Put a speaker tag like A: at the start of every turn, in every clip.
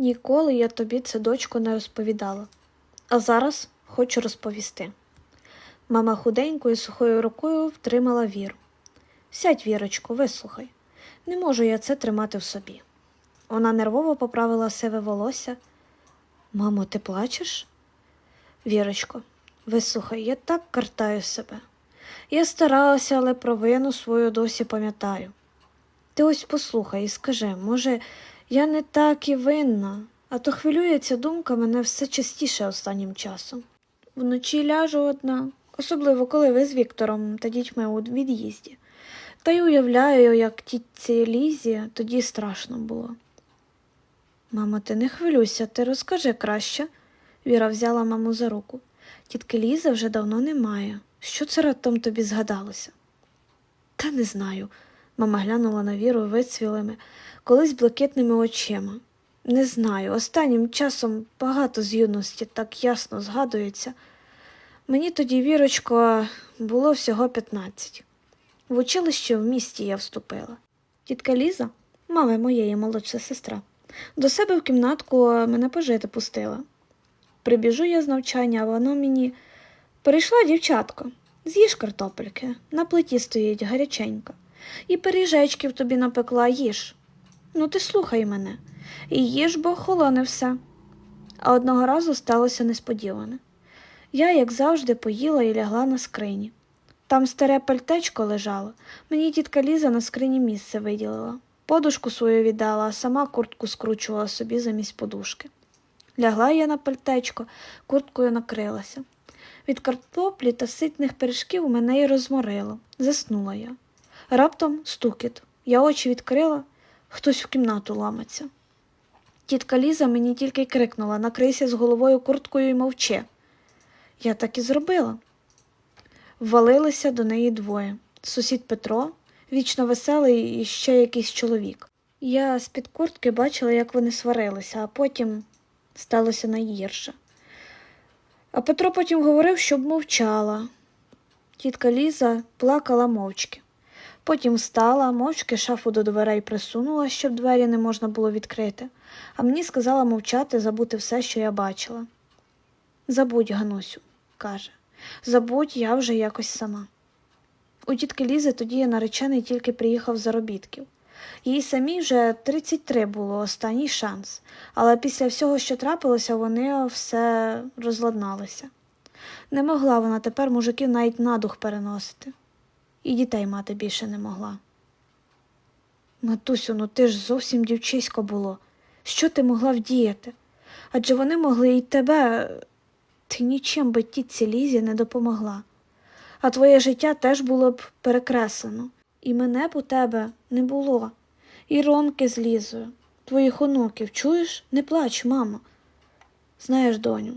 A: Ніколи я тобі це дочко не розповідала, а зараз хочу розповісти. Мама худенькою сухою рукою втримала віру. Сядь, вірочко, вислухай. Не можу я це тримати в собі. Вона нервово поправила сиве волосся. Мамо, ти плачеш? Вірочко, вислухай, я так картаю себе. Я старалася, але провину свою досі пам'ятаю. Ти ось послухай і скажи, може, я не так і винна, а то хвилює ця думка мене все частіше останнім часом. Вночі ляжу одна, особливо коли ви з Віктором та дітьми у від'їзді. Та й уявляю, як тітці Лізі тоді страшно було. Мамо, ти не хвилюйся, ти розкажи краще. Віра взяла маму за руку. Тітки Лізи вже давно немає. Що це раптом тобі згадалося? Та не знаю. Мама глянула на віру вицвілими, колись блакитними очима. Не знаю, останнім часом багато з юності так ясно згадується. Мені тоді, вірочко, було всього 15. В училище в місті я вступила. Тітка Ліза, мами моєї молодша сестра, до себе в кімнатку мене пожити пустила. Прибіжу я з навчання, а воно мені прийшла дівчатко. З'їж картопельки, на плиті стоїть гаряченька. І пиріжечків тобі напекла їж. Ну, ти слухай мене, і їж, бо холоне все. А одного разу сталося несподіване. Я, як завжди, поїла і лягла на скрині. Там старе пальтечко лежало, мені тітка Ліза на скрині місце виділила. Подушку свою віддала, а сама куртку скручувала собі замість подушки. Лягла я на пальтечко, курткою накрилася. Від картоплі та ситних пиріжків мене й розморило. Заснула я. Раптом стукіт. Я очі відкрила, хтось в кімнату ламиться. Тітка Ліза мені тільки крикнула накрийся з головою курткою і мовчи. Я так і зробила. Ввалилися до неї двоє сусід Петро, вічно веселий і ще якийсь чоловік. Я з-під куртки бачила, як вони сварилися, а потім сталося найгірше. А Петро потім говорив, щоб мовчала. Тітка Ліза плакала мовчки. Потім встала, мовчки шафу до дверей присунула, щоб двері не можна було відкрити, а мені сказала мовчати, забути все, що я бачила. Забудь, Ганусю, каже, забудь я вже якось сама. У тітки Лізи тоді наречений тільки приїхав з заробітків. Їй самій вже 33 було останній шанс, але після всього, що трапилося, вони все розладналися. Не могла вона тепер мужиків навіть на дух переносити, і дітей мати більше не могла. Матусю, ну ти ж зовсім дівчисько було. Що ти могла вдіяти? Адже вони могли і тебе, ти нічим би тітці Лізі не допомогла. А твоє життя теж було б перекреслено, і мене б у тебе не було. І ромки з Лізою, твоїх онуків, чуєш? Не плач, мамо. Знаєш, доню,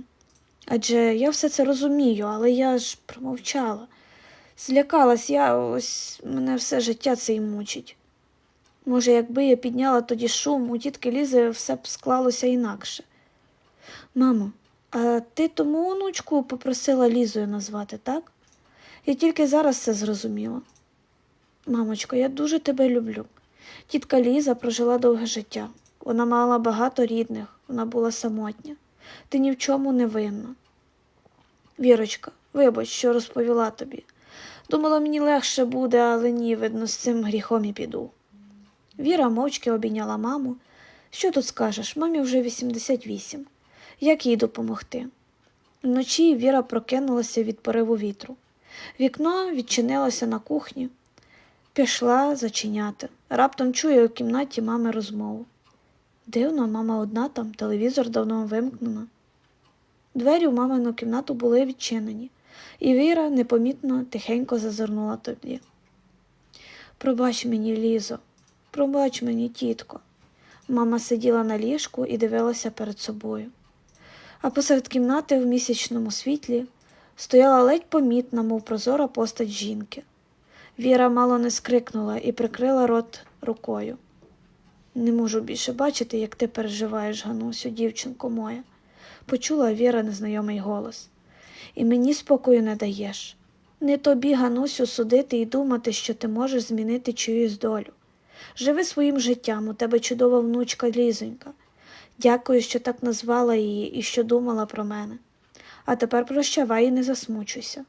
A: адже я все це розумію, але я ж промовчала. Злякалась я, ось мене все життя це й мучить. Може, якби я підняла тоді шум, у тітки Лізи все б склалося інакше. Мамо, а ти тому онучку попросила Лізою назвати, так? Я тільки зараз це зрозуміла. Мамочко, я дуже тебе люблю. Тітка Ліза прожила довге життя. Вона мала багато рідних, вона була самотня. Ти ні в чому не винна. Вірочка, вибач, що розповіла тобі. Думала, мені легше буде, але ні, видно, з цим гріхом і піду. Віра мовчки обійняла маму. Що тут скажеш? Мамі вже 88. Як їй допомогти? Вночі Віра прокинулася від пориву вітру. Вікно відчинилося на кухні. Пішла зачиняти. Раптом чує у кімнаті мами розмову. Дивно, мама одна там, телевізор давно вимкнено. Двері у мамину кімнату були відчинені, і Віра непомітно тихенько зазирнула тоді. Пробач мені, Лізо, пробач мені, тітко. Мама сиділа на ліжку і дивилася перед собою. А посеред кімнати в місячному світлі стояла ледь помітна, мов прозора постать жінки. Віра мало не скрикнула і прикрила рот рукою. Не можу більше бачити, як ти переживаєш, Ганусю, дівчинко моя, почула Віра незнайомий голос. І мені спокою не даєш. Не тобі, Ганусю, судити і думати, що ти можеш змінити чиюсь долю. Живи своїм життям, у тебе чудова внучка Лізонька. Дякую, що так назвала її і що думала про мене. А тепер прощавай і не засмучуйся.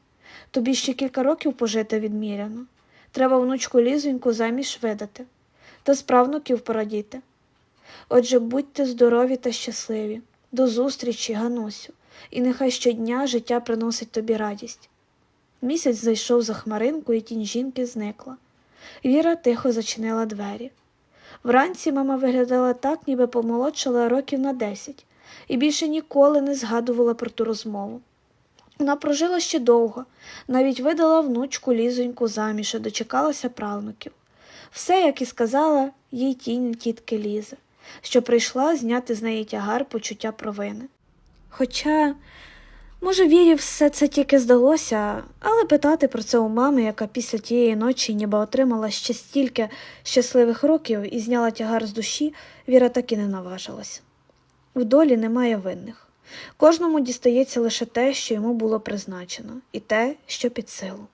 A: Тобі ще кілька років пожити відміряно. Треба внучку лізоньку заміж видати та з правнуків порадіти. Отже, будьте здорові та щасливі. До зустрічі, Ганусю, і нехай щодня життя приносить тобі радість. Місяць зайшов за хмаринку, і тінь жінки зникла. Віра тихо зачинила двері. Вранці мама виглядала так, ніби помолодшала років на десять, і більше ніколи не згадувала про ту розмову. Вона прожила ще довго, навіть видала внучку лізоньку заміж дочекалася правнуків. Все, як і сказала їй тінь тітки Лізи, що прийшла зняти з неї тягар почуття провини. Хоча, може, Вірі все це тільки здалося, але питати про це у мами, яка після тієї ночі ніби отримала ще стільки щасливих років і зняла тягар з душі, Віра так і не наважилась. В долі немає винних. Кожному дістається лише те, що йому було призначено, і те, що під силу.